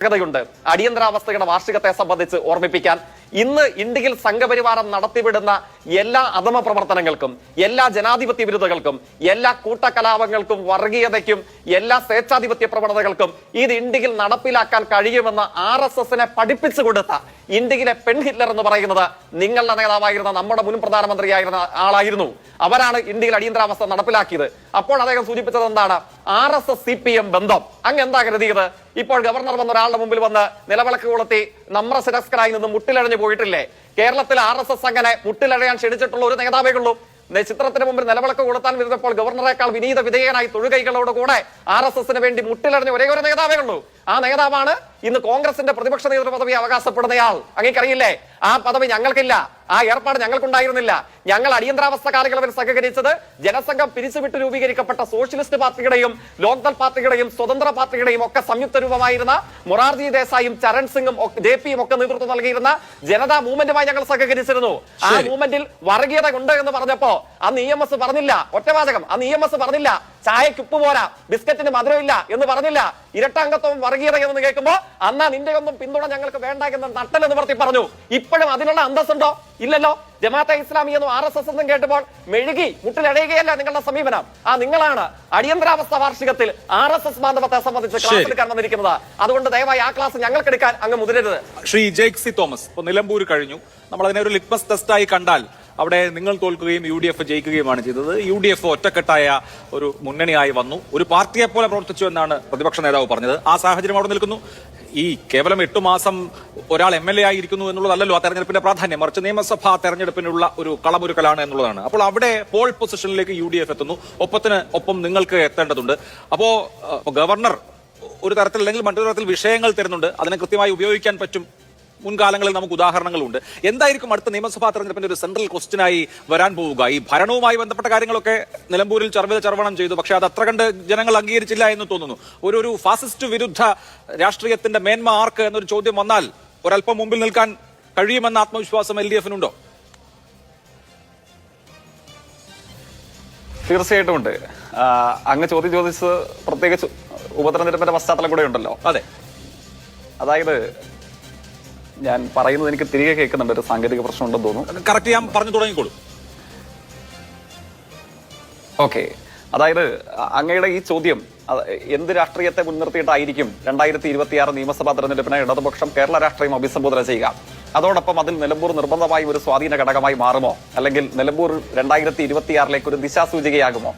യുണ്ട് അടിയന്തരാവസ്ഥയുടെ വാർഷികത്തെ സംബന്ധിച്ച് ഓർമ്മിപ്പിക്കാൻ ഇന്ന് ഇന്ത്യയിൽ സംഘപരിവാരം നടത്തിവിടുന്ന എല്ലാ അധമ പ്രവർത്തനങ്ങൾക്കും എല്ലാ ജനാധിപത്യ വിരുദ്ധകൾക്കും എല്ലാ കൂട്ടകലാപങ്ങൾക്കും വർഗീയതയ്ക്കും എല്ലാ സ്വേച്ഛാധിപത്യ പ്രവണതകൾക്കും ഇത് ഇന്ത്യയിൽ നടപ്പിലാക്കാൻ കഴിയുമെന്ന് ആർ എസ് എസിനെ പഠിപ്പിച്ചു കൊടുത്ത ഇന്ത്യയിലെ പെൺ ഹിറ്റ്ലർ എന്ന് പറയുന്നത് നിങ്ങളുടെ നേതാവായിരുന്ന നമ്മുടെ മുൻ പ്രധാനമന്ത്രിയായിരുന്ന ആളായിരുന്നു. അവരാണ് ഇന്ത്യയിൽ അടിയന്തരാവസ്ഥ നടപ്പിലാക്കിയത്. അപ്പോൾ അദ്ദേഹം സൂചിപ്പിച്ചത് എന്താണ്? R S S C P M ബന്ധം. അങ്ങ് എന്താ കരുതിയത്? ഇപ്പോൾ ഗവർണർ വന്ന ഒരാളുടെ മുമ്പിൽ വന്ന് നിലവിളക്ക് കൊളുത്തി നമ്ര ശിരസ്കരായി നിന്ന് മുട്ടിലഴഞ്ഞു പോയിട്ടില്ലേ? കേരളത്തിൽ ആർ എസ് എസ് അങ്ങനെ മുട്ടിലഴയാൻ ക്ഷണിച്ചിട്ടുള്ള ഒരു നേതാവേ ഉള്ളൂ. ചിത്രത്തിന് മുമ്പിൽ നിലവിളക്ക് കൊടുത്താൻ വരുന്നപ്പോൾ ഗവർണറേക്കാൾ വിനീത വിധേയനായി തൊഴുകൈകളോട് കൂടെ ആർ എസ് എസിന് വേണ്ടി മുട്ടിലറിഞ്ഞ ഒരേ ഒരു നേതാവേ ഉള്ളൂ. ആ നേതാവാണ് ഇന്ന് കോൺഗ്രസിന്റെ പ്രതിപക്ഷ നേതൃ പദവി അവകാശപ്പെടുന്നയാൾ. അങ്ങേക്കറിയില്ലേ? ആ പദവി ഞങ്ങൾക്കില്ല. ആ ഏർപ്പാട് ഞങ്ങൾക്കുണ്ടായിരുന്നില്ല. ഞങ്ങൾ അടിയന്തരാവസ്ഥ കാലയളവിൽ സഹകരിച്ചത് ജനസംഘം പിരിച്ചുവിട്ട് രൂപീകരിക്കപ്പെട്ട സോഷ്യലിസ്റ്റ് പാർട്ടിയുടെയും ലോക്ദൾ പാർട്ടിയുടെയും സ്വതന്ത്ര പാർട്ടിയുടെയും ഒക്കെ സംയുക്ത രൂപമായിരുന്ന മൊറാർജി ദേശായും ചരൺ സിംഗും ജെ പിയും ഒക്കെ നേതൃത്വം നൽകിയിരുന്ന ജനതാ മൂവ്മെന്റുമായി ഞങ്ങൾ സഹകരിച്ചിരുന്നു. ആ മൂവ്മെന്റിൽ വർഗീയത ഉണ്ട് എന്ന് പറഞ്ഞപ്പോ അന്ന് ഇ എം എസ് പറഞ്ഞില്ല. ഒറ്റവാചകം. അന്ന് ഇ എം എസ് പറഞ്ഞില്ല. ചായക്ക് ഉപ്പ് പോരാ ബിസ്ക്കറ്റിന് മധുരമില്ല എന്ന് പറഞ്ഞില്ല. ഇരട്ടാംഗത്വം വർഗീയത എന്ന് കേൾക്കുമ്പോ അന്നാ നിന്റെ ഒന്നും പിന്തുണ ഞങ്ങൾക്ക് വേണ്ട എന്ന് നട്ടൽ പറത്തി പറഞ്ഞു. ഇപ്പോഴും അതിനുള്ള അന്തസ്സുണ്ടോ? ഇല്ലല്ലോ. ജമാഅത്തെ ഇസ്ലാമി എന്നും ആർ എസ് എസ് എന്നും കേട്ടപ്പോൾ മെഴുകി മുട്ടിലടയുകയല്ല നിങ്ങളുടെ സമീപനം. ആ നിങ്ങളാണ് അടിയന്തരാവസ്ഥ വാർഷികത്തിൽ ആർ എസ് എസ് ബാന്ധവത്തെ സംബന്ധിച്ച് ക്ലാസ്. എടുക്കാൻ വന്നിരിക്കുന്നത് അതുകൊണ്ട് ദയവായി ആ ക്ലാസ് ഞങ്ങൾക്ക് എടുക്കാൻ അങ്ങ് മുതിരരുത്. Shri Jake C Thomas Nilambur കഴിഞ്ഞു. നമ്മൾ അതിനെ ഒരു ലിറ്റ്മസ് ടെസ്റ്റായി കണ്ടാൽ അവിടെ നിങ്ങൾ തോൽക്കുകയും യു ഡി എഫ് ജയിക്കുകയുമാണ് ചെയ്തത്. യു ഡി എഫ് ഒറ്റക്കെട്ടായ ഒരു മുന്നണിയായി വന്നു. ഒരു പാർട്ടിയെ പോലെ പ്രവർത്തിച്ചു എന്നാണ് പ്രതിപക്ഷ നേതാവ് പറഞ്ഞത്. ആ സാഹചര്യം അവിടെ നിൽക്കുന്നു. ഈ കേവലം എട്ടു മാസം ഒരാൾ എം എൽ എ ആയിരിക്കുന്നു എന്നുള്ളതല്ലല്ലോ ആ തെരഞ്ഞെടുപ്പിന്റെ പ്രാധാന്യം. മറിച്ച് നിയമസഭാ തെരഞ്ഞെടുപ്പിനുള്ള ഒരു കളമൊരുക്കലാണ് എന്നുള്ളതാണ്. അപ്പോൾ അവിടെ പോൾ പൊസിഷനിലേക്ക് യു ഡി എഫ് എത്തുന്നു. ഒപ്പത്തിന് ഒപ്പം നിങ്ങൾക്ക് എത്തേണ്ടതുണ്ട്. അപ്പോ ഗവർണർ ഒരു തരത്തിൽ അല്ലെങ്കിൽ മറ്റൊരു തരത്തിൽ വിഷയങ്ങൾ തരുന്നുണ്ട്. അതിനെ കൃത്യമായി ഉപയോഗിക്കാൻ പറ്റും മുൻകാലങ്ങളിൽ നമുക്ക് ഉദാഹരണങ്ങളുണ്ട്. എന്തായിരിക്കും അടുത്ത നിയമസഭാ തെരഞ്ഞെടുപ്പിന്റെ ഒരു സെൻട്രൽ ക്വസ്റ്റ്യനായി വരാൻ പോവുക? ഈ ഭരണവുമായി ബന്ധപ്പെട്ട കാര്യങ്ങളൊക്കെ നിലമ്പൂരിൽ ചർവിത ചർവണം ചെയ്തു. പക്ഷെ അത് അത്ര കണ്ട് ജനങ്ങൾ അംഗീകരിച്ചില്ല എന്ന് തോന്നുന്നു. ഒരു ഒരു ഫാസിസ്റ്റ് വിരുദ്ധ രാഷ്ട്രീയത്തിന്റെ മേന്മ ആർക്ക് എന്നൊരു ചോദ്യം വന്നാൽ ഒരല്പം മുമ്പിൽ നിൽക്കാൻ കഴിയുമെന്ന ആത്മവിശ്വാസം എൽ ഡി എഫിനുണ്ടോ? തീർച്ചയായിട്ടും ഉണ്ട്. അങ്ങ് ചോദ്യം ചോദിച്ചത് പ്രത്യേകിച്ച് ഉപതെരഞ്ഞെടുപ്പിന്റെ പശ്ചാത്തലം കൂടെ ഉണ്ടല്ലോ. അതെ. അതായത് ഞാൻ പറയുന്നത് എനിക്ക് തിരികെ കേൾക്കുന്നുണ്ട്. ഒരു സാങ്കേതിക പ്രശ്നം ഉണ്ടെന്ന് തോന്നുന്നു. കറക്റ്റ് ഞാൻ പറഞ്ഞു തുടങ്ങിക്കോളൂ. ഓക്കെ അതായത് അങ്ങയുടെ ഈ ചോദ്യം എന്ത് രാഷ്ട്രീയത്തെ മുൻനിർത്തിയിട്ടായിരിക്കും രണ്ടായിരത്തി ഇരുപത്തിയാറ് നിയമസഭാ തെരഞ്ഞെടുപ്പിനെ ഇടതുപക്ഷം കേരള രാഷ്ട്രീയം അഭിസംബോധന ചെയ്യുക? അതോടൊപ്പം അതിൽ നിലമ്പൂർ നിർബന്ധമായും ഒരു സ്വാധീന ഘടകമായി മാറുമോ? അല്ലെങ്കിൽ നിലമ്പൂർ രണ്ടായിരത്തി ഇരുപത്തിയാറിലേക്ക് ഒരു ദിശാസൂചികയാകുമോ?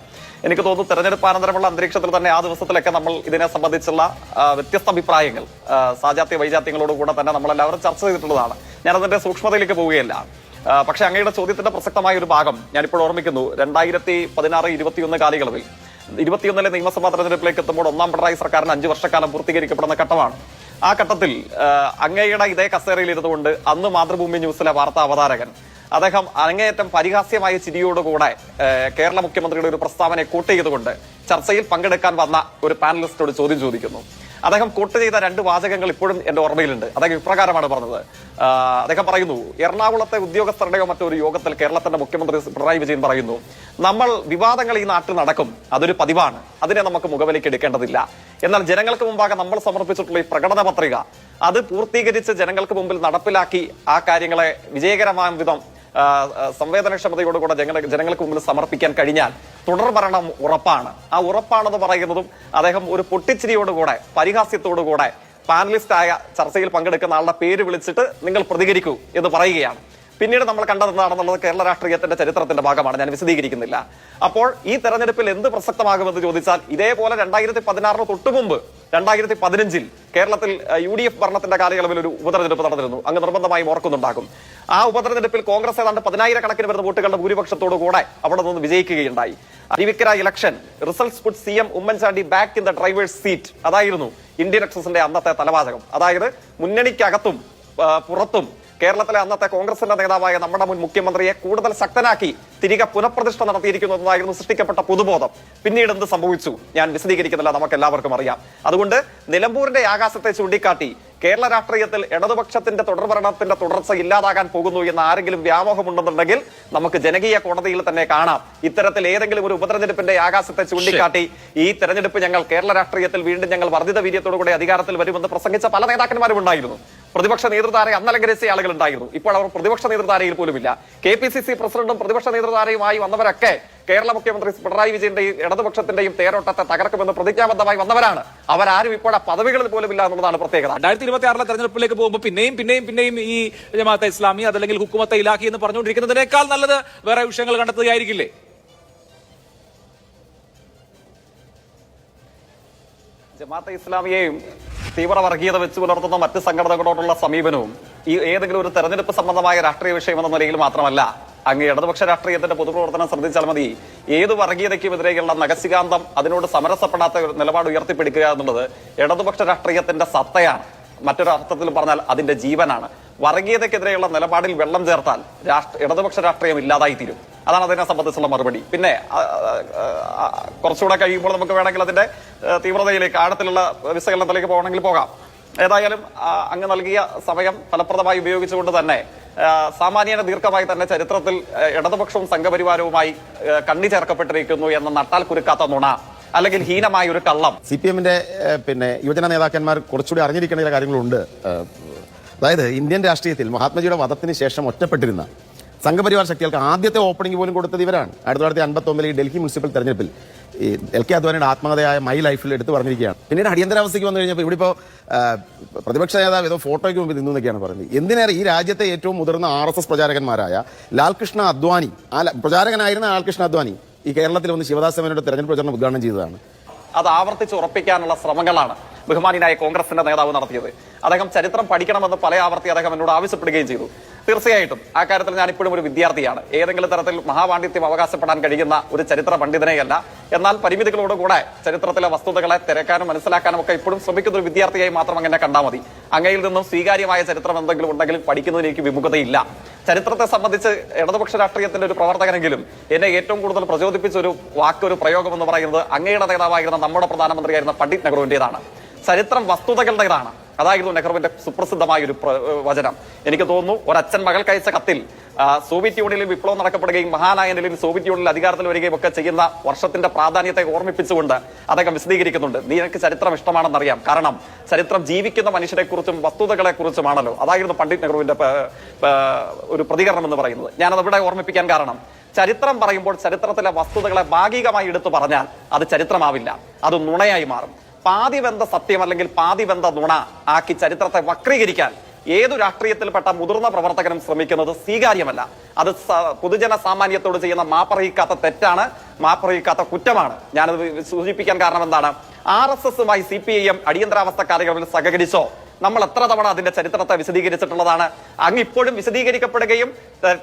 എനിക്ക് തോന്നുന്നു തെരഞ്ഞെടുപ്പാനന്തരമുള്ള അന്തരീക്ഷത്തിൽ തന്നെ ആ ദിവസത്തിലൊക്കെ നമ്മൾ ഇതിനെ സംബന്ധിച്ചുള്ള വ്യത്യസ്ത അഭിപ്രായങ്ങൾ സാജാത്യ വൈജാത്യങ്ങളോട് കൂടെ തന്നെ നമ്മളെല്ലാവരും ചർച്ച ചെയ്തിട്ടുള്ളതാണ്. ഞാൻ അതിന്റെ സൂക്ഷ്മതയിലേക്ക് പോവുകയല്ല. പക്ഷേ അങ്ങയുടെ ചോദ്യത്തിന്റെ പ്രസക്തമായ ഒരു ഭാഗം ഞാനിപ്പോൾ ഓർമ്മിക്കുന്നു. രണ്ടായിരത്തി പതിനാറ് ഇരുപത്തിയൊന്ന് കാലയളവിൽ ഇരുപത്തിയൊന്നിലെ നിയമസഭാ തെരഞ്ഞെടുപ്പിലേക്ക് എത്തുമ്പോൾ ഒന്നാം പിണറായി സർക്കാരിന് അഞ്ചു വർഷക്കാലം പൂർത്തീകരിക്കപ്പെടുന്ന ഘട്ടമാണ്. ആ ഘട്ടത്തിൽ അങ്ങയുടെ ഇതേ കസേരയിൽ ഇരുന്നുകൊണ്ട് അന്ന് മാതൃഭൂമി ന്യൂസിലെ വാർത്താ അവതാരകൻ അദ്ദേഹം അരങ്ങേറ്റം പരിഹാസ്യമായ ചിരിയോടുകൂടെ കേരള മുഖ്യമന്ത്രിയുടെ ഒരു പ്രസ്താവനയെ കൂട്ട് ചെയ്തുകൊണ്ട് ചർച്ചയിൽ പങ്കെടുക്കാൻ വന്ന ഒരു പാനലിസ്റ്റോട് ചോദ്യം ചോദിക്കുന്നു. അദ്ദേഹം കൂട്ട് ചെയ്ത രണ്ട് വാചകങ്ങൾ ഇപ്പോഴും എന്റെ ഓർമ്മയിലുണ്ട്. അദ്ദേഹം ഇപ്രകാരമാണ് പറഞ്ഞത്. അദ്ദേഹം പറയുന്നു എറണാകുളത്തെ ഉദ്യോഗസ്ഥരുടെയോ മറ്റൊരു യോഗത്തിൽ കേരളത്തിന്റെ മുഖ്യമന്ത്രി പിണറായി വിജയൻ പറയുന്നു നമ്മൾ വിവാദങ്ങൾ ഈ നാട്ടിൽ നടക്കും. അതൊരു പതിവാണ്. അതിനെ നമുക്ക് മുഖവിലേക്ക് എടുക്കേണ്ടതില്ല. എന്നാൽ ജനങ്ങൾക്ക് മുമ്പാകെ നമ്മൾ സമർപ്പിച്ചിട്ടുള്ള ഈ പ്രകടന പത്രിക അത് പൂർത്തീകരിച്ച് ജനങ്ങൾക്ക് മുമ്പിൽ നടപ്പിലാക്കി ആ കാര്യങ്ങളെ വിജയകരമായ വിധം സംവേദനക്ഷമതയോടുകൂടെ ജനങ്ങൾ ജനങ്ങൾക്ക് മുമ്പിൽ സമർപ്പിക്കാൻ കഴിഞ്ഞാൽ തുടർ ഭരണം ഉറപ്പാണ്. ആ ഉറപ്പാണെന്ന് പറയുന്നതും അദ്ദേഹം ഒരു പൊട്ടിച്ചിരിയോടുകൂടെ പരിഹാസ്യത്തോടുകൂടെ പാനലിസ്റ്റായ ചർച്ചയിൽ പങ്കെടുക്കുന്ന ആളുടെ പേര് വിളിച്ചിട്ട് നിങ്ങൾ പ്രതികരിക്കൂ എന്ന് പറയുകയാണ്. പിന്നീട് നമ്മൾ കണ്ടതെന്നാണെന്നുള്ളത് കേരള രാഷ്ട്രീയത്തിന്റെ ചരിത്രത്തിന്റെ ഭാഗമാണ്. ഞാൻ വിശദീകരിക്കുന്നില്ല. അപ്പോൾ ഈ തെരഞ്ഞെടുപ്പിൽ എന്ത് പ്രസക്തമാകുമെന്ന് ചോദിച്ചാൽ ഇതേപോലെ രണ്ടായിരത്തി പതിനാറിന് തൊട്ടു മുമ്പ് രണ്ടായിരത്തി പതിനഞ്ചിൽ കേരളത്തിൽ യു ഡി എഫ് ഭരണത്തിന്റെ കാലയളവിൽ ഒരു ഉപതെരഞ്ഞെടുപ്പ് നടന്നിരുന്നു. അങ്ങ് നിർബന്ധമായും ഓർക്കുന്നുണ്ടാകും. ആ ഉപതെരഞ്ഞെടുപ്പിൽ കോൺഗ്രസ് ഏതാണ്ട് പതിനായിരക്കണക്കിന് വരുന്ന വോട്ടുകളുടെ ഭൂരിപക്ഷത്തോടു കൂടെ അവിടെ നിന്ന് വിജയിക്കുകയുണ്ടായി. Aruvikkara election results put C M Oommen Chandy back in the drivers seat അതായിരുന്നു ഇന്ത്യൻ എക്സസിന്റെ അന്നത്തെ തലവാചകം. അതായത് മുന്നണിക്കകത്തും പുറത്തും കേരളത്തിലെ അന്നത്തെ കോൺഗ്രസിന്റെ നേതാവായ നമ്മുടെ മുൻ മുഖ്യമന്ത്രിയെ കൂടുതൽ ശക്തനാക്കി തിരികെ പുനഃപ്രതിഷ്ഠ നടത്തിയിരിക്കുന്നു എന്നതായിരുന്നു സൃഷ്ടിക്കപ്പെട്ട പുതുബോധം. പിന്നീട് എന്ത് സംഭവിച്ചു? ഞാൻ വിശദീകരിക്കുന്നില്ല നമുക്ക് എല്ലാവർക്കും അറിയാം. അതുകൊണ്ട് നിലമ്പൂരിന്റെ ആകാശത്തെ ചൂണ്ടിക്കാട്ടി കേരള രാഷ്ട്രീയത്തിൽ ഇടതുപക്ഷത്തിന്റെ തുടർഭരണത്തിന്റെ തുടർച്ച ഇല്ലാതാകാൻ പോകുന്നു എന്ന് ആരെങ്കിലും വ്യാമോഹമുണ്ടെന്നുണ്ടെങ്കിൽ നമുക്ക് ജനകീയ കോടതിയിൽ തന്നെ കാണാം. ഇത്തരത്തിൽ ഏതെങ്കിലും ഒരു ഉപതെരഞ്ഞെടുപ്പിന്റെ ആകാശത്തെ ചൂണ്ടിക്കാട്ടി ഈ തെരഞ്ഞെടുപ്പ് ഞങ്ങൾ കേരള രാഷ്ട്രീയത്തിൽ വീണ്ടും ഞങ്ങൾ വർദ്ധിത വീര്യത്തോടുകൂടി അധികാരത്തിൽ വരുമെന്ന് പ്രസംഗിച്ച പല നേതാക്കന്മാരും ഉണ്ടായിരുന്നു. പ്രതിപക്ഷ നേതൃത്വരെ അന്നലങ്കരിച്ച ആളുകൾ ഉണ്ടായിരുന്നു ഇപ്പോൾ അവർ പ്രതിപക്ഷ നേതൃത്വരയിൽ പോലുമില്ല. കെ പി സി സി പ്രസിഡന്റും പ്രതിപക്ഷ നേതൃതാരയുമായി വന്നവരൊക്കെ കേരള മുഖ്യമന്ത്രി പിണറായി വിജയന്റെയും ഇടതുപക്ഷത്തിന്റെയും തേരോട്ടത്തെ തകർക്കുമെന്ന് പ്രതിജ്ഞാബദ്ധമായി വന്നവരാണ്. അവരാരും ഇപ്പോൾ ആ പദവികളിൽ ഇല്ല എന്നുള്ളതാണ് പ്രത്യേകത. രണ്ടായിരത്തി ഇരുപത്തി ആറിലെ തെരഞ്ഞെടുപ്പിലേക്ക് പോകുമ്പോൾ പിന്നെയും പിന്നെയും പിന്നെയും ഈ ജമാഅത്തെ ഇസ്ലാമി അതല്ലെങ്കിൽ ഹുക്കുമത്തെ ഇലാഖി എന്ന് പറഞ്ഞുകൊണ്ടിരിക്കുന്നതിനേക്കാൾ നല്ലത് വേറെ വിഷയങ്ങൾ കണ്ടെത്തുകയായിരിക്കില്ലേ? ജമാഅത്തെ ഇസ്ലാമിയെയും തീവ്ര വർഗീയത വെച്ച് പുലർത്തുന്ന മറ്റ് സംഘടനകളോടുള്ള സമീപനവും ഈ ഏതെങ്കിലും ഒരു തെരഞ്ഞെടുപ്പ് സംബന്ധമായ രാഷ്ട്രീയ വിഷയം എന്ന നിലയിൽ മാത്രമല്ല അങ്ങ് ഇടതുപക്ഷ രാഷ്ട്രീയത്തിന്റെ പൊതുപ്രവർത്തനം ശ്രദ്ധിച്ചാൽ മതി. ഏത് വർഗീയതയ്ക്കുമെതിരെയുള്ള നഗസികാന്തം അതിനോട് സമരസപ്പെടാത്ത ഒരു നിലപാട് ഉയർത്തിപ്പിടിക്കുക എന്നുള്ളത് ഇടതുപക്ഷ രാഷ്ട്രീയത്തിന്റെ സത്തയാണ്. മറ്റൊരു അർത്ഥത്തിൽ പറഞ്ഞാൽ അതിന്റെ ജീവനാണ്. വർഗീയതയ്ക്കെതിരെയുള്ള നിലപാടിൽ വെള്ളം ചേർത്താൽ രാഷ്ട്ര ഇടതുപക്ഷ രാഷ്ട്രീയം ഇല്ലാതായി തീരും അതാണ് അതിനെ സംബന്ധിച്ചുള്ള മറുപടി. പിന്നെ കുറച്ചുകൂടെ കഴിയുമ്പോൾ നമുക്ക് വേണമെങ്കിൽ അതിന്റെ തീവ്രതയിലേക്ക് ആഴത്തിലുള്ള വിശകലനത്തിലേക്ക് പോകണമെങ്കിൽ പോകാം. ഏതായാലും അങ്ങ് നൽകിയ സമയം ഫലപ്രദമായി ഉപയോഗിച്ചുകൊണ്ട് തന്നെ സാമാന്യന ദീർഘമായി തന്നെ ചരിത്രത്തിൽ ഇടതുപക്ഷവും സംഘപരിവാരവുമായി കണ്ണി ചേർക്കപ്പെട്ടിരിക്കുന്നു എന്ന നട്ടാൽ കുരുക്കാത്ത നുണ അല്ലെങ്കിൽ ഹീനമായ ഒരു കള്ളം. സി പി എമ്മിന്റെ പിന്നെ യുവജന നേതാക്കന്മാർ കുറച്ചുകൂടി അറിഞ്ഞിരിക്കേണ്ട ചില കാര്യങ്ങളുണ്ട്. അതായത് ഇന്ത്യൻ രാഷ്ട്രീയത്തിൽ മഹാത്മജിയുടെ വധത്തിന് ശേഷം ഒറ്റപ്പെട്ടിരുന്ന സംഘപരിവാർ ശക്തികൾക്ക് ആദ്യത്തെ ഓപ്പണിംഗ് പോലും കൊടുത്തത് ഇവരാണ്. ആയിരത്തി തൊള്ളായിരത്തി അൻപത്തി ഒമ്പതിൽ ഈ ഡൽഹി മുനിസിപ്പൽ തെരഞ്ഞെടുപ്പിൽ ഈ എൽ കെ അദ്വാനിയുടെ ആത്മകഥയായ മൈ ലൈഫിൽ എടുത്തു പറഞ്ഞിരിക്കുകയാണ്. പിന്നീട് അടിയന്തരാവസ്ഥയ്ക്ക് വന്നു കഴിഞ്ഞപ്പോൾ ഇവിടെ ഇപ്പോൾ പ്രതിപക്ഷ നേതാവ് ഏതോ ഫോട്ടോയ്ക്ക് മുമ്പ് നിന്നു എന്നൊക്കെയാണ് പറയുന്നത്. എന്തിനേറെ ഈ രാജ്യത്തെ ഏറ്റവും മുതിർന്ന ആർ എസ് എസ് പ്രചാരകന്മാരായ ലാൽകൃഷ്ണ അദ്വാനി ആ പ്രചാരകനായിരുന്ന ലാൽകൃഷ്ണ അദ്വാനി ഈ കേരളത്തിൽ വന്ന് ശിവദാസ് സേനയുടെ തെരഞ്ഞെടുപ്പ് പ്രചരണം ഉദ്ഘാടനം ചെയ്തതാണ്. അത് ആവർത്തിച്ച് ഉറപ്പിക്കാനുള്ള ശ്രമങ്ങളാണ് ബഹുമാനിയായ കോൺഗ്രസിന്റെ നേതാവ് നടത്തിയത്. അദ്ദേഹം ചരിത്രം പഠിക്കണമെന്ന് പല ആവർത്തി അദ്ദേഹം എന്നോട് ആവശ്യപ്പെടുകയും ചെയ്തു. തീർച്ചയായിട്ടും. ആ കാര്യത്തിൽ ഞാൻ ഇപ്പോഴും ഒരു വിദ്യാർത്ഥിയാണ്. ഏതെങ്കിലും തരത്തിൽ മഹാപാണ്ഡിത്യം അവകാശപ്പെടാൻ കഴിയുന്ന ഒരു ചരിത്ര പണ്ഡിതനെയല്ല. എന്നാൽ പരിമിതികളോടുകൂടെ ചരിത്രത്തിലെ വസ്തുതകളെ തിരക്കാനും മനസ്സിലാക്കാനും ഒക്കെ ഇപ്പോഴും ശ്രമിക്കുന്ന ഒരു വിദ്യാർത്ഥിയായി മാത്രം അങ്ങനെ കണ്ടാൽ മതി. അങ്ങയിൽ നിന്നും സ്വീകാര്യമായ ചരിത്രം എന്തെങ്കിലും ഉണ്ടെങ്കിൽ പഠിക്കുന്നതിന് എനിക്ക് വിമുഖതയില്ല. ചരിത്രത്തെ സംബന്ധിച്ച് ഇടതുപക്ഷ രാഷ്ട്രീയത്തിന്റെ ഒരു പ്രവർത്തകനെങ്കിലും എന്നെ ഏറ്റവും കൂടുതൽ പ്രചോദിപ്പിച്ച ഒരു വാക്ക് ഒരു പ്രയോഗം എന്ന് പറയുന്നത് അങ്ങയുടെ നേതാവായിരുന്ന നമ്മുടെ പ്രധാനമന്ത്രിയായിരുന്ന പണ്ഡിറ്റ് നെഹ്റുവിന്റേതാണ്. ചരിത്രം വസ്തുതകളുടേതാണ് അതായിരുന്നു നെഹ്റുവിന്റെ സുപ്രസിദ്ധമായ ഒരു വചനം. എനിക്ക് തോന്നുന്നു ഒരച്ഛൻ മകൾക്ക് അയച്ച കത്തിൽ സോവിയറ്റ് യൂണിയനിൽ വിപ്ലവം നടക്കപ്പെടുകയും മഹാനായ നിലയിൽ സോവിയറ്റ് യൂണിയനിൽ അധികാരത്തിൽ വരികയും ഒക്കെ ചെയ്യുന്ന വർഷത്തിന്റെ പ്രാധാന്യത്തെ ഓർമ്മിപ്പിച്ചുകൊണ്ട് അദ്ദേഹം വിശദീകരിക്കുന്നുണ്ട്. നിനക്ക് ചരിത്രം ഇഷ്ടമാണെന്നറിയാം കാരണം ചരിത്രം ജീവിക്കുന്ന മനുഷ്യരെ കുറിച്ചും വസ്തുതകളെ കുറിച്ചുമാണല്ലോ അതായിരുന്നു പണ്ഡിറ്റ് നെഹ്റുവിന്റെ ഒരു പ്രതികരണം എന്ന് പറയുന്നത്. ഞാനത് ഇവിടെ ഓർമ്മിപ്പിക്കാൻ കാരണം ചരിത്രം പറയുമ്പോൾ ചരിത്രത്തിലെ വസ്തുതകളെ ഭാഗികമായി എടുത്തു പറഞ്ഞാൽ അത് ചരിത്രമാവില്ല. അത് നുണയായി മാറും. പാതിബന്ധ സത്യം അല്ലെങ്കിൽ പാതിബന്ധ നുണ ആക്കി ചരിത്രത്തെ വക്രീകരിക്കാൻ ഏതു രാഷ്ട്രീയത്തിൽപ്പെട്ട മുതിർന്ന പ്രവർത്തകനും ശ്രമിക്കുന്നത് സ്വീകാര്യമല്ല. അത് പൊതുജന സാമാന്യത്തോട് ചെയ്യുന്ന മാപ്പറിയിക്കാത്ത തെറ്റാണ് മാപ്പറിയിക്കാത്ത കുറ്റമാണ്. ഞാനത് സൂചിപ്പിക്കാൻ കാരണം എന്താണ്? ആർ എസ് എസുമായി സി പി ഐ എം അടിയന്തരാവസ്ഥ കാലയളവിൽ സഹകരിച്ചോ? നമ്മൾ എത്ര തവണ അതിന്റെ ചരിത്രത്തെ വിശദീകരിച്ചിട്ടുള്ളതാണ്? അങ്ങ് ഇപ്പോഴും വിശദീകരിക്കപ്പെടുകയും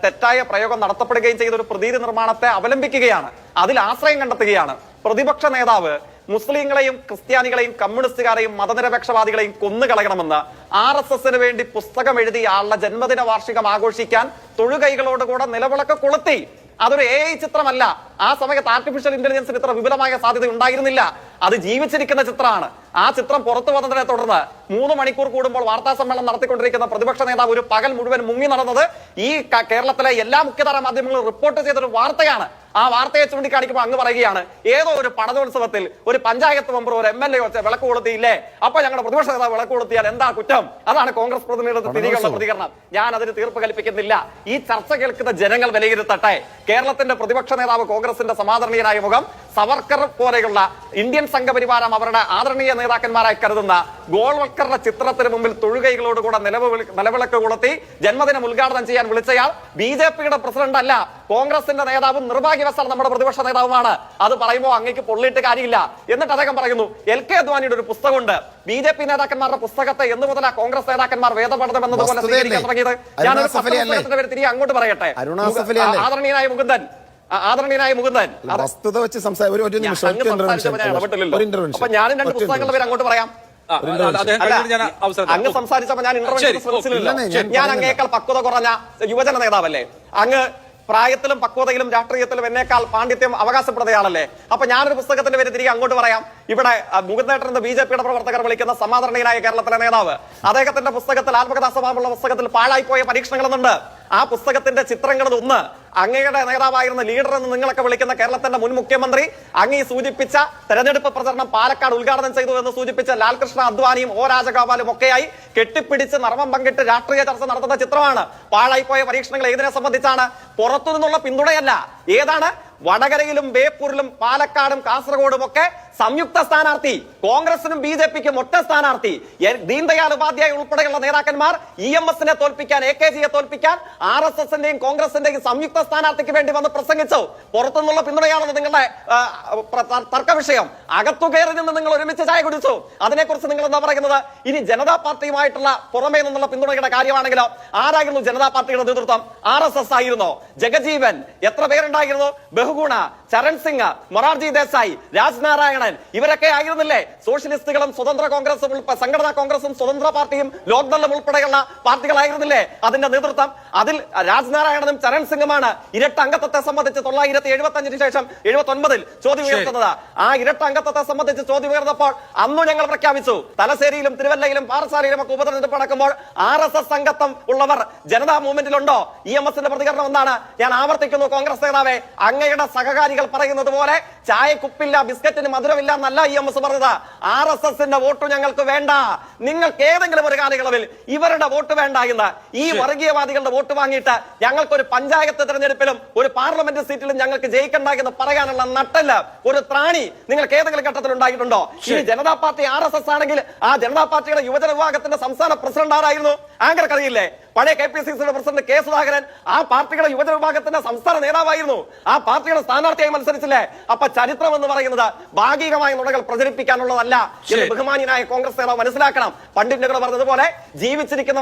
തെറ്റായ പ്രയോഗം നടത്തപ്പെടുകയും ചെയ്ത ഒരു പ്രതീതി നിർമ്മാണത്തെ അവലംബിക്കുകയാണ്. അതിൽ ആശ്രയം കണ്ടെത്തുകയാണ്. പ്രതിപക്ഷ നേതാവ് മുസ്ലിങ്ങളെയും ക്രിസ്ത്യാനികളെയും കമ്മ്യൂണിസ്റ്റുകാരെയും മതനിരപേക്ഷവാദികളെയും കൊന്നുകളയണമെന്ന് ആർ എസ് എസിന് വേണ്ടി പുസ്തകം എഴുതിയ ആളുടെ ജന്മദിന വാർഷികം ആഘോഷിക്കാൻ തൊഴുകൈകളോടുകൂടെ നിലവിളക്ക് കൊളുത്തി. അതൊരു എ ചിത്രമല്ല. ആ സമയത്ത് ആർട്ടിഫിഷ്യൽ ഇന്റലിജൻസിന് ഇത്ര വിപുലമായ സാധ്യത ഉണ്ടായിരുന്നില്ല. അത് ജീവിച്ചിരിക്കുന്ന ചിത്രമാണ്. ആ ചിത്രം പുറത്തു വന്നതിനെ തുടർന്ന് മൂന്ന് മണിക്കൂർ കൂടുമ്പോൾ വാർത്താ സമ്മേളനം നടത്തിക്കൊണ്ടിരിക്കുന്ന പ്രതിപക്ഷ നേതാവ് ഒരു പകൽ മുഴുവൻ മുങ്ങി നടന്നത് ഈ കേരളത്തിലെ എല്ലാ മുഖ്യധാര മാധ്യമങ്ങളും റിപ്പോർട്ട് ചെയ്തൊരു വാർത്തയാണ്. ആ വാർത്തയെ ചൂണ്ടിക്കാണിക്കുമ്പോൾ അങ്ങ് പറയുകയാണ് ഏതോ ഒരു പണതോത്സവത്തിൽ ഒരു പഞ്ചായത്ത് മെമ്പർ ഒരു എം എൽ എ വെച്ച് വിളക്ക് കൊളുത്തിയില്ലേ? അപ്പൊ ഞങ്ങളുടെ പ്രതിപക്ഷ നേതാവ് വിളക്ക് കൊളുത്തിയാൽ എന്താ കുറ്റം? അതാണ് കോൺഗ്രസ് പ്രതിനിധിയുടെ തിരികെയുള്ള പ്രതികരണം. ഞാൻ അതിന് തീർപ്പ് കൽപ്പിക്കുന്നില്ല. ഈ ചർച്ച കേൾക്കുന്ന ജനങ്ങൾ വിലയിരുത്തട്ടെ. കേരളത്തിന്റെ പ്രതിപക്ഷ നേതാവ് കോൺഗ്രസിന്റെ സമാദരണീയനായ മുഖം സവർക്കർ പോലെയുള്ള ഇന്ത്യൻ സംഘപരിവാരം അവരുടെ ആദരണീയ നേതാക്കന്മാരായി കരുതുന്ന ഗോൾവൽക്കറുടെ ചിത്രത്തിന് മുമ്പിൽ തൊഴുകൈകളോടുകൂടെ നിലവിളി നിലവിളക്ക് കൊളുത്തി ജന്മദിനം ഉദ്ഘാടനം ചെയ്യാൻ വിളിച്ചയാൾ ബി ജെ പിയുടെ പ്രസിഡന്റ് അല്ല കോൺഗ്രസിന്റെ നേതാവും നിർഭാഗ്യവശാൽ നമ്മുടെ പ്രതിപക്ഷ നേതാവുമാണ് അത് പറയുമ്പോൾ അങ്ങേക്ക് പൊള്ളിയിട്ട് കാര്യമില്ല എന്നിട്ട് അദ്ദേഹം പറയുന്നു എൽ കെ അദ്വാനിയുടെ ഒരു പുസ്തകമുണ്ട് ബി ജെ പി നേതാക്കന്മാരുടെ പുസ്തകത്തെ എന്ന് മുതലാ കോൺഗ്രസ് നേതാക്കന്മാർ വേദപഠനം എന്നതുപോലെ? സ്വീകരിക്കാൻ തുടങ്ങിയത് ഞാനൊരു? പേര് തിരികെ അങ്ങോട്ട് പറയട്ടെ? ആദരണീയനായ മുകുന്ദൻ ആദരണീയനായ മുകുന്ദൻ. വസ്തുത വെച്ച് സംസാരിക്കും ഞാനും രണ്ട് പുസ്തകങ്ങളുടെ പേര് അങ്ങോട്ട് പറയാം. അദ്ദേഹം അല്ല, ഞാൻ അവസരം അങ്ങ്. സംസാരിച്ചപ്പോ ഞാൻ ഇന്റർവ്യൂ ഞാൻ. അങ്ങേക്കാൾ പക്വത കുറഞ്ഞ യുവജന നേതാവല്ലേ? അങ്ങ് പ്രായത്തിലും പക്വതയിലും രാഷ്ട്രീയത്തിലും എന്നേക്കാൾ പാണ്ഡിത്യം അവകാശപ്പെടുന്നയാളല്ലേ? അപ്പൊ ഞാനൊരു പുസ്തകത്തിന്റെ പേര് തിരികെ അങ്ങോട്ട് പറയാം. ഇവിടെ മുകുന്ദേട്ടൻ എന്ന ബി ജെ പിയുടെ പ്രവർത്തകർ വിളിക്കുന്ന സമാധാനീയനായ കേരളത്തിലെ നേതാവ്. അദ്ദേഹത്തിന്റെ പുസ്തകത്തിൽ ആത്മകഥാ സ്വഭാവമുള്ള പുസ്തകത്തിൽ പാഴായിപ്പോയ പരീക്ഷണങ്ങൾ എന്നുണ്ട് ആ പുസ്തകത്തിന്റെ ചിത്രങ്ങളിൽ ഒന്ന് അങ്ങയുടെ നേതാവായിരുന്ന ലീഡർ എന്ന് നിങ്ങളൊക്കെ വിളിക്കുന്ന കേരളത്തിന്റെ മുൻ മുഖ്യമന്ത്രി അങ്ങ് സൂചിപ്പിച്ച തെരഞ്ഞെടുപ്പ് പ്രചരണം പാലക്കാട് ഉദ്ഘാടനം ചെയ്തു എന്ന് സൂചിപ്പിച്ച ലാൽകൃഷ്ണ അദ്വാനിയും ഒ രാജഗോപാലും ഒക്കെയായി കെട്ടിപ്പിടിച്ച് നർമ്മം പങ്കിട്ട് രാഷ്ട്രീയ ചർച്ച നടത്തുന്ന ചിത്രമാണ്. പാഴായിപ്പോയ പരീക്ഷണങ്ങൾ ഏതിനെ സംബന്ധിച്ചാണ്? പുറത്തു നിന്നുള്ള പിന്തുണയല്ല. ഏതാണ്? വടകരയിലും ബേപ്പൂരിലും പാലക്കാടും കാസർഗോഡും ഒക്കെ സംയുക്ത സ്ഥാനാർത്ഥി കോൺഗ്രസിനും ബി ജെ പിക്കും ഒറ്റ സ്ഥാനാർത്ഥി ദീൻദയാൽ ഉപാധ്യായ ഉൾപ്പെടെയുള്ള നേതാക്കന്മാർ ഇ എം എസിനെ തോൽപ്പിക്കാൻ എ കെ ജിയെ തോൽപ്പിക്കാൻ ആർ എസ് എസിന്റെയും കോൺഗ്രസിന്റെയും സംയുക്ത സ്ഥാനാർത്ഥിക്ക് വേണ്ടി വന്ന് പ്രസംഗിച്ചു. പുറത്തുനിന്നുള്ള പിന്തുണയാണെന്ന് നിങ്ങളുടെ തർക്ക വിഷയം അകത്തു കയറി നിന്ന് നിങ്ങൾ ഒരുമിച്ച് ചായ കുടിച്ചു. അതിനെക്കുറിച്ച് നിങ്ങൾ എന്താ പറയുന്നത്? ഇനി ജനതാ പാർട്ടിയുമായിട്ടുള്ള പുറമേ നിന്നുള്ള പിന്തുണയുടെ കാര്യമാണെങ്കിലോ ആരായിരുന്നു ജനതാ പാർട്ടിയുടെ നേതൃത്വം? ആർ എസ് എസ് ആയിരുന്നോ. ജഗജീവൻ എത്ര പേരുണ്ടായിരുന്നു? ബഹുഗുണ ചരൺ സിംഗ് മൊറാർജി ദേശായി രാജ്നാരായണൻ ഇവരൊക്കെ ആയിരുന്നില്ലേ? സോഷ്യലിസ്റ്റുകളും സ്വതന്ത്ര കോൺഗ്രസും സംഘടനാ കോൺഗ്രസും സ്വതന്ത്ര പാർട്ടിയും ലോക്ദളും ഉൾപ്പെടെയുള്ള പാർട്ടികളായിരുന്നില്ലേ അതിന്റെ നേതൃത്വം? അതിൽ രാജ്നാരായണനും ചരൺ സിംഗുമാണ് ഇരട്ട അംഗത്വത്തെ സംബന്ധിച്ച് തൊള്ളായിരത്തി എഴുപത്തി അഞ്ചിന് ശേഷം എഴുപത്തി ഒൻപതിൽ ചോദ്യം ഉയർത്തുന്നത്. ആ ഇരട്ട അംഗത്വത്തെ സംബന്ധിച്ച് ചോദ്യം ഉയർന്നപ്പോൾ അന്നും ഞങ്ങൾ പ്രഖ്യാപിച്ചു. തലശ്ശേരിയിലും തിരുവല്ലയിലും പാറശാലയിലും ഒക്കെ ഉപതെരഞ്ഞെടുപ്പ് നടക്കുമ്പോൾ ആർ എസ് എസ് അംഗത്വം ഉള്ളവർ ജനതാ മൂവ്മെന്റിലുണ്ടോ? ഇ എം എസിന്റെ പ്രതികരണം എന്താണ്? ഞാൻ ആവർത്തിക്കുന്നു കോൺഗ്രസ് നേതാവേ. അങ്ങയുടെ സഹകാരികൾ പറയുന്നത് പോലെ ചായക്കുപ്പില്ല ബിസ്ക്കറ്റിന് മധുരമില്ല എന്നല്ല ഇ എം എസ് പറഞ്ഞത്. ആർ എസ് എസിന്റെ വോട്ട് ഞങ്ങൾക്ക് വേണ്ട. നിങ്ങൾക്ക് ഏതെങ്കിലും ഒരു കാലയളവിൽ ഇവരുടെ വോട്ട് വേണ്ട എന്ന് ഈ വർഗീയവാദികളുടെ വോട്ട് വാങ്ങിയിട്ട് ഞങ്ങൾക്ക് ഒരു പഞ്ചായത്ത് തെരഞ്ഞെടുപ്പിലും ഒരു പാർലമെന്റ് സീറ്റിലും ഞങ്ങൾക്ക് ജയിക്കണ്ട എന്ന് പറയാനുള്ള നട്ടല്ല ഒരു ത്രാണി നിങ്ങൾക്ക് ഏതെങ്കിലും ഘട്ടത്തിൽ ഉണ്ടായിട്ടുണ്ടോ? ഈ Janata party R S S ആണെങ്കിൽ ആ ജനതാ പാർട്ടിയുടെ യുവജന വിഭാഗത്തിന്റെ സംസ്ഥാന പ്രസിഡന്റ് ആരായിരുന്നു? ആങ്കർക്ക് അറിയില്ലേ പഴയ കെ പി സി സിയുടെ പ്രസിഡന്റ് കെ സുധാകരൻ ആ പാർട്ടിയുടെ യുവജന വിഭാഗത്തിന്റെ സംസ്ഥാന നേതാവായിരുന്നു. ആ പാർട്ടിയുടെ സ്ഥാനാർത്ഥിയായി മത്സരിച്ചില്ലേ? അപ്പൊ ചരിത്രം എന്ന് പറയുന്നത് ഭാഗികമായ നുണകൾ പ്രചരിപ്പിക്കാനുള്ളതല്ല എന്ന് ബഹുമാനിയായ ബഹുമാനിയനായ കോൺഗ്രസ് നേതാവ് മനസ്സിലാക്കണം. പണ്ഡിറ്റുകൾ പറഞ്ഞതുപോലെ ജീവിച്ചിരിക്കുന്ന.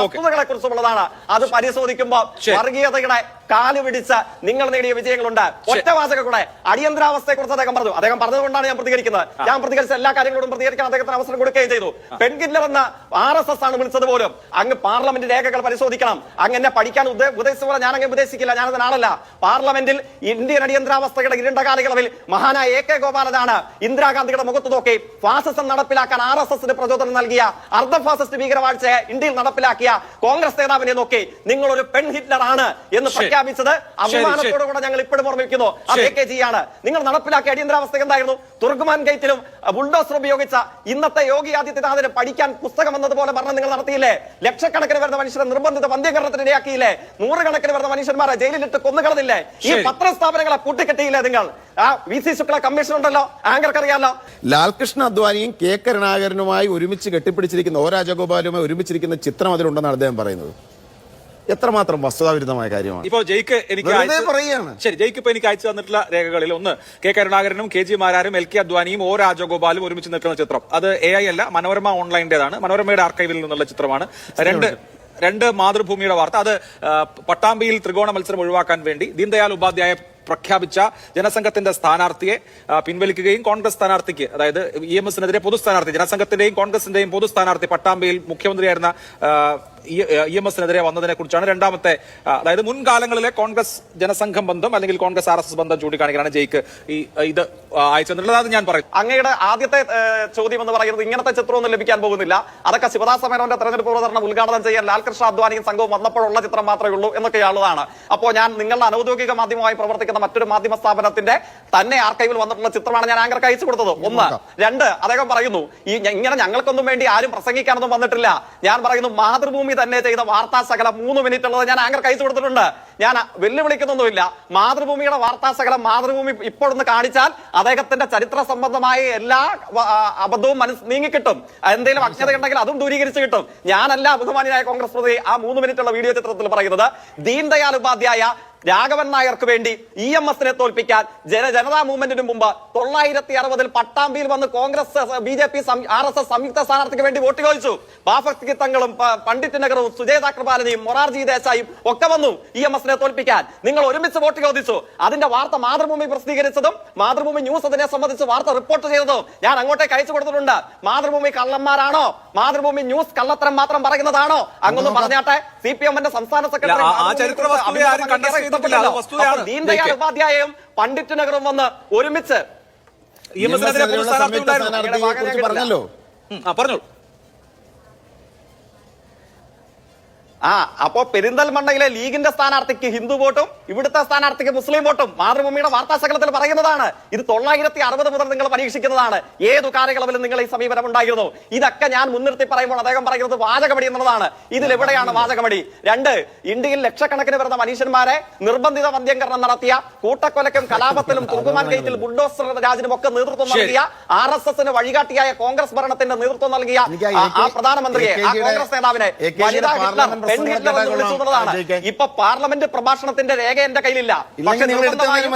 വസ്തുതകളെ കുറിച്ചുള്ളതാണ് അത് പരിശോധിക്കുമ്പോൾ വർഗീയതയുടെ കാൽ പിടിച്ച് നിങ്ങൾ നേടിയ വിജയങ്ങളുണ്ട്. ഒറ്റവാചക കൂടെ അടിയന്തരാവസ്ഥയെ കുറിച്ച് അദ്ദേഹം പറഞ്ഞു. അദ്ദേഹം പറഞ്ഞതുകൊണ്ടാണ് ഞാൻ പ്രതികരിക്കുന്നത്. ഞാൻ പ്രതികരിച്ച എല്ലാ കാര്യങ്ങളോടും പ്രതികരിക്കാൻ അദ്ദേഹത്തിന് അവസരം കൊടുക്കുകയും ചെയ്തു. പെൺകില്ലർ എന്ന ആർ എസ് എസ് ആണ് വിളിച്ചത് പോലും. അങ്ങ് പാർലമെന്റ് രേഖകൾ പരിശോധിക്കണം. അങ്ങനെ പഠിക്കാൻ ഉപദേശിച്ച പോലെ ഞാൻ അങ്ങനെ ഉദ്ദേശിക്കില്ല. ഞാനത് ആളല്ല പാർലമെന്റിൽ ഇന്ത്യൻ അടിയന്തരാവസ്ഥയുടെ ഇരുണ്ട കാലയളവിൽ മഹാനായ എ കെ ഗോപാലനാണ് ഇന്ദിരാഗാന്ധിയുടെ മുഖത്ത് നോക്കി ഫാസിസം നടപ്പിലാക്കാൻ ആർ എസ് എസിന് പ്രചോദനം നൽകിയ അർദ്ധ ഫാസിസ്റ്റ് ഭീകരവാഴ്ചയെ ഇന്ത്യയിൽ നടപ്പിലാക്കിയ കോൺഗ്രസ് നേതാവിനെ നോക്കി നിങ്ങൾ ഒരു പെൺ ഹിറ്റ്ലർ ആണ് എന്ന് പ്രഖ്യാപിച്ചത് അഭിമാനത്തോടു കൂടെ ഞങ്ങൾ ഇപ്പോഴും ഓർമ്മിക്കുന്നു. അത് എ കെ ജി ആണ്. നിങ്ങൾ നടപ്പിലാക്കിയ അടിയന്തരാവസ്ഥ എന്തായിരുന്നു? തുർഗ്മാൻ ഗേറ്റിലും ബുൾഡോസർ ഉപയോഗിച്ച ഇന്നത്തെ യോഗി ആദിത്യനാഥിന് പഠിക്കാൻ പുസ്തകം എന്നതുപോലെ പറഞ്ഞ് നിങ്ങൾ നടത്തിയില്ലേ? ലക്ഷക്കണക്കിന് വരുന്ന മനുഷ്യരെ നിർബന്ധിത വന്ധ്യകരണത്തിന് ഇടയാക്കിയില്ലേ? നൂറുകണക്കിന് വരുന്ന മനുഷ്യന്മാരെ ജയിലിലിട്ട് കൊന്നുകളഞ്ഞില്ലേ? ഈ പത്ര സ്ഥാപനങ്ങളെ കൂട്ടിക്കെട്ടിയില്ലേ നിങ്ങൾ? ആ വി സി ശുക്ല കമ്മീഷൻ ഉണ്ടല്ലോ ആങ്കർക്ക് അറിയാലോ ലാൽകൃഷ്ണ അദ്വാനിയും കെ കരുണാകരനുമായി ഒരുമിച്ച് കെട്ടിപ്പിടിച്ചിരിക്കുന്ന ഒ രാജഗോപാലുമായി ഒരുമിച്ചിരിക്കുന്ന ചിത്രം അതിലുണ്ടെന്നാണ് അദ്ദേഹം പറയുന്നത്. എത്രമാത്രം വസ്തുതാവിരുദ്ധമായ കാര്യമാണ്? ഇപ്പോ ജയ്ക്ക് എനിക്ക് വെറുതെ അയച്ച് പറയുകയാണ്. ശരി ജയ്ക്ക് ഇപ്പൊ എനിക്ക് അയച്ചു തന്നിട്ടുള്ള രേഖകളിൽ ഒന്ന് കെ കരുണാകരനും കെ ജി മാരാരും എൽ കെ അദ്വാനിയും ഒ രാജഗോപാലും ഒരുമിച്ച് നിൽക്കുന്ന ചിത്രം. അത് എ ഐ അല്ല മനോരമ ഓൺലൈന്റെതാണ്. മനോരമയുടെ ആർക്കൈവിൽ നിന്നുള്ള ചിത്രമാണ്. രണ്ട് രണ്ട് മാതൃഭൂമിയുടെ വാർത്ത. അത് ആ, പട്ടാമ്പിയിൽ ത്രികോണ മത്സരം ഒഴിവാക്കാൻ വേണ്ടി ദീൻദയാൽ ഉപാധ്യായ പ്രഖ്യാപിച്ച ജനസംഘത്തിന്റെ സ്ഥാനാർത്ഥിയെ ആ, പിൻവലിക്കുകയും കോൺഗ്രസ് സ്ഥാനാർത്ഥിക്ക് അതായത് ഇ എം എസിനെതിരെ പൊതു സ്ഥാനാർത്ഥി ജനസംഘത്തിന്റെയും കോൺഗ്രസിന്റെയും പൊതു സ്ഥാനാർത്ഥി പട്ടാമ്പിയിൽ മുഖ്യമന്ത്രിയായിരുന്ന ആ, ഇ എം എസിനെതിരെ വന്നതിനെ കുറിച്ചാണ് രണ്ടാമത്തെ അതായത് മുൻകാലങ്ങളിലെ കോൺഗ്രസ് ജനസംഘം ബന്ധം അല്ലെങ്കിൽ കോൺഗ്രസ് ആർ എസ് എസ് ബന്ധം ചൂണ്ടിക്കാണിക്കാനാണ് ജയിക്ക് ഈ ഇത് ആ, അയച്ചു തന്നിട്ടുള്ളത്. അത് ഞാൻ പറയും. അങ്ങയുടെ ആദ്യത്തെ ചോദ്യം എന്ന് പറയുന്നത് ഇങ്ങനത്തെ ചിത്രമൊന്നും ലഭിക്കാൻ പോകുന്നില്ല. അതൊക്കെ ശിവദാസ മേനോന്റെ തെരഞ്ഞെടുപ്പ് പ്രചരണം ഉദ്ഘാടനം ചെയ്യാൻ ലാൽകൃഷ്ണ അദ്വാനിയും സംഘവും വന്നപ്പോഴുള്ള ചിത്രം മാത്രമേ ഉള്ളൂ എന്നൊക്കെയുള്ളതാണ്. അപ്പോൾ ഞാൻ നിങ്ങളുടെ അനൌദ്യോഗിക മാധ്യമമായി പ്രവർത്തിക്കുന്ന മറ്റൊരു മാധ്യമ സ്ഥാപനത്തിന്റെ തന്നെ ആർക്കൈവിൽ വന്നിട്ടുള്ള ചിത്രമാണ് ഞാൻ ആങ്കർക്ക് അയച്ചു കൊടുത്തത്. ഒന്ന്. രണ്ട്. അദ്ദേഹം പറയുന്നു ഈ ഇങ്ങനെ ഞങ്ങൾക്കൊന്നും വേണ്ടി ആരും പ്രസംഗിക്കാനൊന്നും വന്നിട്ടില്ല. ഞാൻ പറയുന്നു മാതൃഭൂമി തന്നെ ചെയ്ത വാർത്താ സകല മൂന്ന് മിനിറ്റ് ഉള്ളത് ഞാൻ ആങ്കർ കൈ കൊടുത്തിട്ടുണ്ട്. ഞാൻ വെല്ലുവിളിക്കുന്നൊന്നുമില്ല. മാതൃഭൂമിയുടെ വാർത്താ ശകലം മാതൃഭൂമി ഇപ്പോഴൊന്ന് കാണിച്ചാൽ അദ്ദേഹത്തിന്റെ ചരിത്ര സംബന്ധമായ എല്ലാ അബദ്ധവും മനസ്സ് നീങ്ങിക്കിട്ടും. എന്തെങ്കിലും അജ്ഞത ഉണ്ടെങ്കിൽ അതും ദൂരീകരിച്ച് കിട്ടും. ഞാനല്ല ബഹുമാനിയായ കോൺഗ്രസ് പ്രതി ആ മൂന്ന് മിനിറ്റുള്ള വീഡിയോ ചിത്രത്തിൽ പറയുന്നത്. ദീൻദയാൽ ഉപാധ്യായ രാഘവൻ നായർക്ക് വേണ്ടി ഇ എം എസിനെ തോൽപ്പിക്കാൻ ജന ജനതാ മൂവ്മെന്റിന് മുമ്പ് തൊള്ളായിരത്തി അറുപതിൽ പട്ടാമ്പിയിൽ വന്ന് Congress B J P R S S സംയുക്ത സ്ഥാനാർത്ഥിക്ക് വേണ്ടി വോട്ട് ചോദിച്ചു. ബാഫക് തങ്ങളും പണ്ഡിറ്റ് നഗറും സുജയ് താക്രപാലനെയും മൊറാർജി ദേശായും ഒക്കെ വന്നു ഇ എം കോൺഗ്രസിനെ തോൽപ്പിക്കാൻ നിങ്ങൾ ഒരുമിച്ച് വോട്ട് ചോദിച്ചു. അതിന്റെ വാർത്ത മാതൃഭൂമി പ്രസിദ്ധീകരിച്ചതും മാതൃഭൂമി ന്യൂസ് അതിനെ സംബന്ധിച്ച് വാർത്ത റിപ്പോർട്ട് ചെയ്തതും ഞാൻ അങ്ങോട്ടേക്ക് അയച്ചു കൊടുത്തിട്ടുണ്ട്. മാതൃഭൂമി കള്ളന്മാരാണോ? മാതൃഭൂമി ന്യൂസ് കള്ളത്തരം മാത്രം പറയുന്നതാണോ? അങ്ങൊന്നും പറഞ്ഞാട്ടെ. സി പി എമ്മിന്റെ സംസ്ഥാന സെക്രട്ടറി ദീൻദയാൽ. ഉപാധ്യായയും പണ്ഡിറ്റ് നഗറും വന്ന് ഒരുമിച്ച് ഇ എം എസിനെതിരെ പൊതു സ്ഥാനാർത്ഥി സംയുക്ത ഉണ്ടായിരുന്നു സ്ഥാനാർത്ഥിയെ കുറിച്ച് പറഞ്ഞല്ലോ ഉം, ആ പറഞ്ഞോളൂ ആ അപ്പോ പെരിന്തൽമണ്ണയിലെ ലീഗിന്റെ സ്ഥാനാർത്ഥിക്ക് ഹിന്ദു വോട്ടും ഇവിടുത്തെ സ്ഥാനാർത്ഥിക്ക് മുസ്ലിം വോട്ടും മാതൃഭൂമിയുടെ വാർത്താശകലത്തിൽ പറയുന്നതാണ്. ഇത് തൊള്ളായിരത്തി അറുപത് മുതൽ നിങ്ങൾ പരീക്ഷിക്കുന്നതാണ്. ഏതു കാര്യങ്ങളവിലും നിങ്ങൾ ഈ സമീപനം ഉണ്ടായിരുന്നു. ഇതൊക്കെ ഞാൻ മുൻനിർത്തി പറയുമ്പോൾ അദ്ദേഹം പറയുന്നത് വാചകമടി എന്നുള്ളതാണ്. ഇതിൽ എവിടെയാണ് വാചകമടി? രണ്ട് ഇന്ത്യയിൽ ലക്ഷക്കണക്കിന് വരുന്ന മനുഷ്യന്മാരെ നിർബന്ധിത വന്ധ്യംകരണം നടത്തിയ കൂട്ടക്കൊലക്കും കലാപത്തിലും തുർക്കുമാൻ ഗേറ്റിൽ ബുൾഡോസർ രാജിനും ഒക്കെ നേതൃത്വം നൽകിയ ആർ എസ് എസിന് വഴികാട്ടിയായ കോൺഗ്രസ് ഭരണത്തിന്റെ നേതൃത്വം നൽകിയ ആ പ്രധാനമന്ത്രിയെ ആ കോൺഗ്രസ് നേതാവിനെ വനിതാ ഹിറ്റ്ലർ പെൺ ഹിറ്റ്ലർ എന്ന്. ഇപ്പൊ പാർലമെന്റ് പ്രഭാഷണത്തിന്റെ രേഖ എന്റെ കയ്യിലില്ല. പക്ഷേ നിങ്ങൾ എടുത്താലും